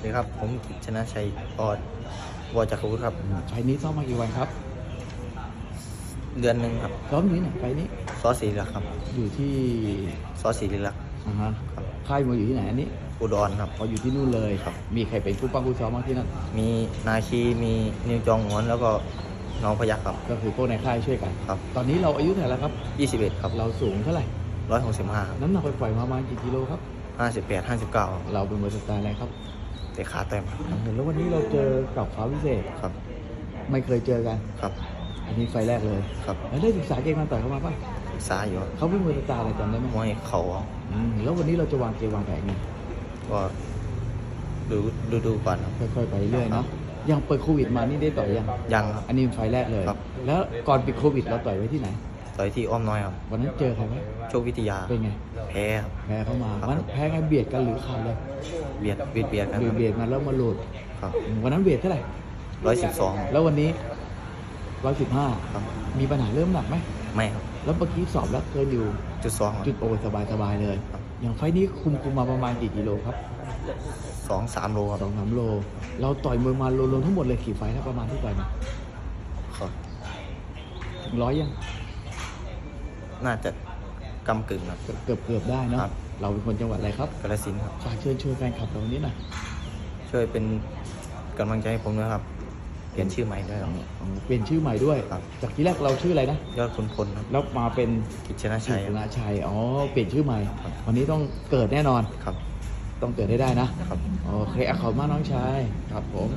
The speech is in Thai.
สวัสดีครับ ผมกิจชนะชัยปอดวอจักรวุฒิครับ ไฟล์นี้ซ้อมมากี่วันครับ เดือนหนึ่งครับซ้อมอยู่ที่ไหนไฟล์นี้ซอสีลักษ์ครับอยู่ที่ซอสีลักษ์อ่าฮะครับ ค่ายมวยอยู่ที่ไหนอันนี้อุดรครับ พออยู่ที่นู่นเลยครับ มีใครเป็นคู่ปั้งคู่ซ้อมมางที่นั่นมีนาคีมีนิวจองหวนแล้วก็น้องพยักครับ ก็คือพวกในค่ายช่วยกันครับ ตอนนี้เราอายุเท่าไหร่แล้วครับ 21 ครับเราสูงเท่าไหร่165น้ำหนักไปปล่อยๆมาประมาณกี่กิโลครับ 58 59 เราเป็นมวยสไตล์อะไรครับ แต่ขาเต็มครับเห็นแล้ววันนี้เราเจอกับฟ้าวิเศษครับ ไม่เคยเจอกันครับ อันนี้ไฟล์แรกเลยครับแล้วได้ศึกษาเกมการต่อยเขามาป่ะศึกษาอยู่ครับเขาเป็นมวยสไตล์อะไรจำได้ไหมมวยเข่าครับอืมแล้ววันนี้เราจะวางเกมวางแผนไงก็ดูดูดูก่อนครับค่อยๆไปเรื่อยเนาะยังเปิดโควิดมานี่ได้ต่อยยังยังครับอันนี้เป็นไฟล์แรกเลยครับแล้วก่อนปิดโควิดเราต่อยไว้ที่ไหน ต่อยที่อ้อมน้อยครับ วันนั้นเจอใครไหมโชควิทยา เป็นไง แพ้ครับ แพ้เข้ามาครับวันนั้นแพ้ไงเบียดกันหรือขาดเลย เบียดเบียดเบียดกันเบียดเบียดมาแล้วมาหลุดครับ วันนั้นเวทเท่าไหร่112แล้ววันนี้ร้อยสิบห้าครับ มีปัญหาเริ่มหนักไหมไม่ครับ แล้วเมื่อกี้สอบแล้วเกินอยู่ จุดสองครับจุดโอสบายสบายๆเลยครับอย่างไฟล์นี้คุมคุมมาประมาณกี่กิโลครับสองสามโลคสรัอบงสามโล เราต่อยมวยมาโลรวมทั้งหมดเลยกี่ไฟล์แล้วประมาณที่ต่อยมาครับถึงร้อยยัง น่าจะกำกึ่งครับ เกือบเกือบได้เนาะครับ เราเป็นคนจังหวัดอะไรครับกระสินธุ์ครับ ฝากเชิญชวนแฟนคลับตรงนี้หน่อยช่วยเป็นกำลังใจให้ผมด้วยครับ เปลี่ยนชื่อใหม่ด้วยครับเปลี่ยนชื่อใหม่ด้วย ครับ จากที่แรกเราชื่ออะไรนะยอดคุณพลครับแล้วมาเป็นกิจชนะชัยชนะชัยอ๋อเปลี่ยนชื่อใหม่วันนี้ต้องเกิดแน่นอนครับต้องเกิดได้ได้นะครับ โอเคอะขอบคุณมากน้องชายครับผม